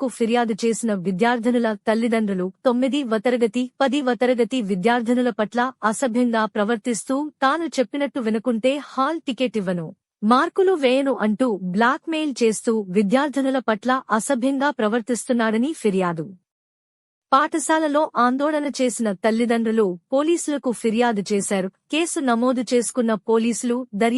కు ఫిర్యాదు చేసిన విద్యార్థినుల తల్లిదండ్రులు తొమ్మిది వతరగతి పది తరగతి విద్యార్థినుల పట్ల అసభ్యంగా ప్రవర్తిస్తూ తాను చెప్పినట్టు వినుకుంటే హాల్ టికెట్ ఇవ్వను. మార్కులు వేయను అంటూ బ్లాక్మెయిల్ చేస్తూ విద్యార్థినుల పట్ల అసభ్యంగా ప్రవర్తిస్తున్నాడని ఫిర్యాదు. పాఠశాలలో ఆందోళన చేసిన తల్లిదండ్రులు పోలీసులకు ఫిర్యాదు చేశారు. కేసు నమోదు చేసుకున్న పోలీసులు దర్యాప్తు